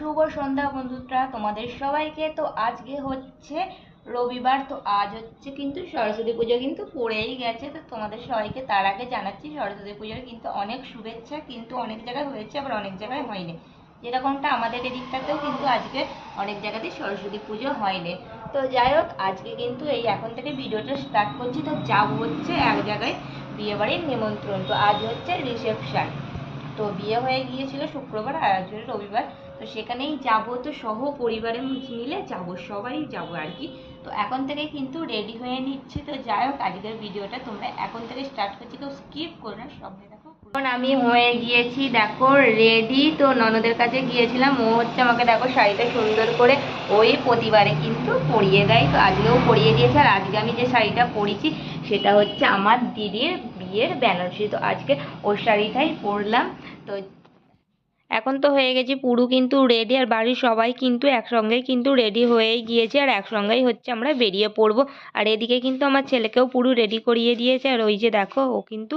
শুভ সন্ধ্যা বন্ধুরা, তোমাদের সবাইকে। তো আজকে হচ্ছে রবিবার, তো আজ হচ্ছে কিন্তু সরস্বতী পুজো কিন্তু পড়েই গেছে। তো তোমাদের সবাইকে তার আগে জানাচ্ছি, সরস্বতী পুজোর কিন্তু অনেক শুভেচ্ছা, কিন্তু অনেক জায়গায় হয়েছে, আবার অনেক জায়গায় হয়নি। যেরকমটা আমাদের এদিকটাতেও কিন্তু আজকে অনেক জায়গাতেই সরস্বতী পুজো হয়নি। তো যাই হোক, আজকে কিন্তু এই এখন থেকে ভিডিওটা স্টার্ট করছি। তো যাব হচ্ছে এক জায়গায় বিয়েবাড়ির নিমন্ত্রণ। তো আজ হচ্ছে রিসেপশন। তো বিয়ে হয়ে গিয়েছিল শুক্রবার আর আজ রবিবার। তো সেখানেই যাব, তো সহ পরিবারের মিলে যাব, সবাই যাব আর কি। তো এখন থেকে কিন্তু রেডি হয়ে নিচ্ছি। তো যাই হোক, আজকের ভিডিওটা তোমরা এখন থেকে স্টার্ট করছি, কেউ স্কিপ করো না, সবাই দেখো। এখন আমি হয়ে গিয়েছি, দেখো রেডি তো ননদের কাছে গিয়েছিলাম, ও হচ্ছে আমাকে, দেখো, শাড়িটা সুন্দর করে ওই প্রতিবারে কিন্তু পরিয়ে দেয়। তো আজকেও পরিয়ে দিয়েছে, আর আজকে আমি যে শাড়িটা পরেছি, সেটা হচ্ছে আমার দিদির বিয়ের বেনারসি। তো আজকে ওর শাড়িটাই পরলাম। তো এখন তো হয়ে গেছি, পুরু কিন্তু রেডি আর বাড়ির সবাই কিন্তু একসঙ্গেই কিন্তু রেডি হয়েই গিয়েছে আর একসঙ্গেই হচ্ছে আমরা বেরিয়ে পড়ব। আর এদিকে কিন্তু আমার ছেলেকেও পুরু রেডি করিয়ে দিয়েছে আর ওই যে দেখো, ও কিন্তু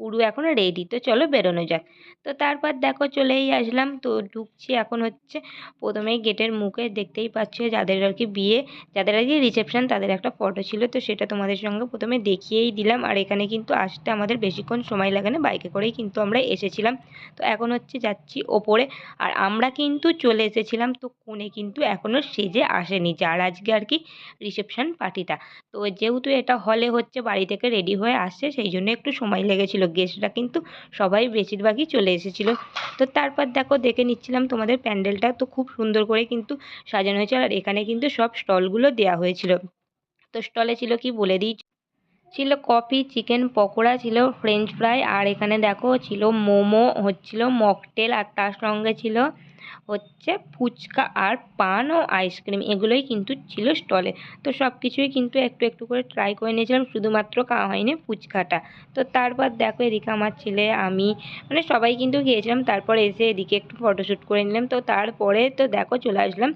পুরো এখন রেডি তো চলো বেরোনো যাক। তো তারপর দেখো চলেই আসলাম। তো ঢুকছি এখন হচ্ছে প্রথমেই গেটের মুখে। দেখতেই পাচ্ছ যাদের আর কি বিয়ে, যাদের আর কি রিসেপশন তাদের একটা ফটো ছিল। তো সেটা তোমাদের সঙ্গে প্রথমে দেখিয়েই দিলাম। আর এখানে কিন্তু আসতে আমাদের বেশিক্ষণ সময় লাগে না। বাইকে করেই কিন্তু আমরা এসেছিলাম। তো এখন হচ্ছে যাচ্ছি ওপরে। আর আমরা কিন্তু চলে এসেছিলাম। তো কোণে কিন্তু এখনও সেজে আসেনি। যার আজকে আর কি রিসেপশন পার্টিটা তো যেহেতু এটা হলে হচ্ছে বাড়ি থেকে রেডি হয়ে আসছে, সেই জন্য একটু সময় লেগেছিল গেস্টরা কিন্তু সবাই বেশিরভাগই চলে এসেছিল। তো তারপর দেখো দেখে নিচ্ছিলাম তোমাদের প্যান্ডেলটা, তো খুব সুন্দর করে কিন্তু সাজানো হয়েছিল আর এখানে কিন্তু সব স্টলগুলো দেওয়া হয়েছিল। তো স্টলে ছিল কি বলে দিই, ছিল কফি, চিকেন, পকোড়া, ছিল ফ্রেঞ্চ ফ্রাই, আর এখানে দেখো ছিল মোমো, হচ্ছিল মকটেল, আর তার সঙ্গে ছিল হচ্ছে ফুচকা আর পান ও আইসক্রিম। এগুলোই কিন্তু ছিল স্টলে। তো সব কিছুই কিন্তু একটু একটু করে ট্রাই করে নিয়েছিলাম। শুধুমাত্র খাওয়া হয়নি ফুচকাটা। তো তারপর দেখো এদিকে আমার ছেলে, আমি মানে সবাই কিন্তু খেয়েছিলাম। তারপর এসে এদিকে একটু ফটোশ্যুট করে নিলাম। তো তারপরে তো দেখো চলে আসলাম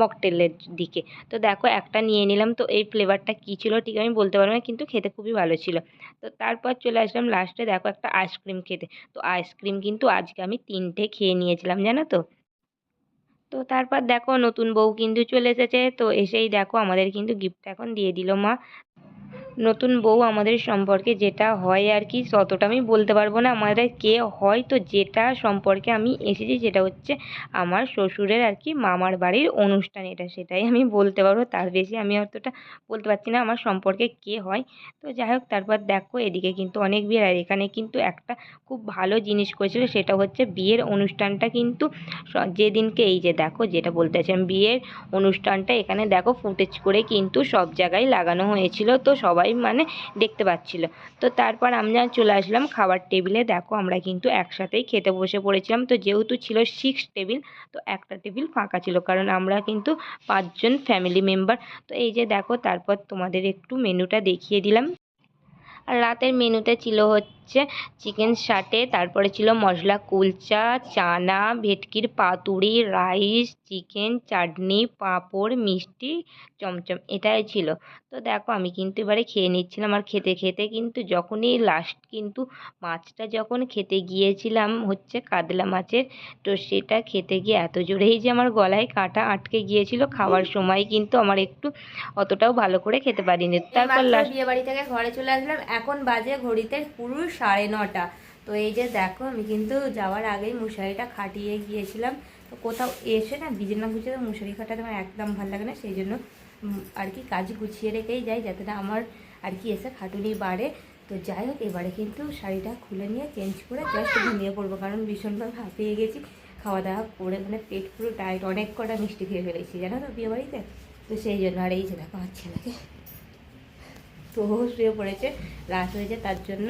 মকটেলের দিকে। তো দেখো একটা নিয়ে নিলাম। তো এই ফ্লেভারটা কী ছিল ঠিক আমি বলতে পারব না, কিন্তু খেতে খুবই ভালো ছিল। তো তারপর চলে আসলাম লাস্টে দেখো একটা আইসক্রিম খেতে। তো আইসক্রিম কিন্তু আজকে আমি তিনটে খেয়ে নিয়েছিলাম, জানো তো? তো তারপর দেখো নতুন বউ কিন্তু চলে এসেছে, তো এসেই দেখো আমাদের কিন্তু গিফট এখন দিয়ে দিল মা। নতুন বউ আমাদের সম্পর্কে যেটা হয় আর কি, ততটা আমি বলতে পারব না। আমাদের কে হয় তো যেটা সম্পর্কে আমি এসেছি সেটা হচ্ছে আমার শ্বশুরের আর কি মামার বাড়ির অনুষ্ঠান এটা। সেটাই আমি বলতে পারব, তার বেশি আমি অতটা বলতে পারছি না আমার সম্পর্কে কে হয়। তো যাই হোক, তারপর দেখো, এদিকে কিন্তু অনেক বিয়ের আর এখানে কিন্তু একটা খুব ভালো জিনিস করেছিল, সেটা হচ্ছে বিয়ের অনুষ্ঠানটা কিন্তু যেদিনকে এই যে দেখো, যেটা বলতে চাইছিলাম, বিয়ের অনুষ্ঠানটা এখানে দেখো, ফুটেজ করে কিন্তু সব জায়গায় লাগানো হয়েছিল। তো সবাই মানে দেখতে পাচ্ছিল। তো তারপর আমরা চলে আসলাম খাবার টেবিলে দেখো আমরা কিন্তু একসাথেই খেতে বসে পড়েছিলাম। তো যেহেতু ছিল সিক্স টেবিল তো একটা টেবিল ফাঁকা ছিল কারণ আমরা কিন্তু পাঁচজন ফ্যামিলি মেম্বার তো এই যে দেখো, তারপর তোমাদের একটু মেনুটা দেখিয়ে দিলাম। আর রাতের মেনুতে ছিল হচ্ছে চিকেন সাটে তারপরে ছিল masala kulcha chana ভেটকির paturi rice chicken chutney papad মিষ্টি চমচম এটাই ছিল। তো দেখো আমি কিন্তু এবারে খেয়ে নিচ্ছিলাম আর খেতে খেতে কিন্তু যখনই লাস্ট কিন্তু মাছটা যখন খেতে গিয়েছিলাম হচ্ছে কাতলা মাছের তো সেটা খেতে গিয়ে এত জোরেই যে আমার গলায় কাঁটা আটকে গিয়েছিল খাওয়ার সময় কিন্তু আমার একটু অতটাও ভালো করে খেতে পারিনি। তারপর লাস্ট বিয়ে বাড়ি থেকে ঘরে চলে আসলাম এখন বাজে ঘড়িতে পুরো সাড়ে নটা। তো এই যে দেখো, আমি কিন্তু যাওয়ার আগেই মশারিটা খাটিয়ে গিয়েছিলাম। তো কোথাও এসে না বিজে না গুছিয়ে তো মশারি খাটাতে আমার একদম ভালো লাগে না, সেই জন্য আর কি কাজ গুছিয়ে রেখেই যাই যাতে না আমার আর কি এসে খাটুনি বাড়ে। তো যাই হোক, এবারে কিন্তু শাড়িটা খুলে নিয়ে চেঞ্জ করে জাস্ট ঘুমিয়ে পড়ব, কারণ ভীষণভাবে হাঁপিয়ে গেছি। খাওয়া দাওয়া করে মানে পেট পুরো টাইট অনেক কটা মিষ্টি খেয়ে ফেলেছি, জানো তো বিয়ে বাড়িতে? তো সেই জন্য, আর এই যে দেখো আমার ছেলেকে। তো শুয়ে পড়েছে, রাত হয়েছে তার জন্য।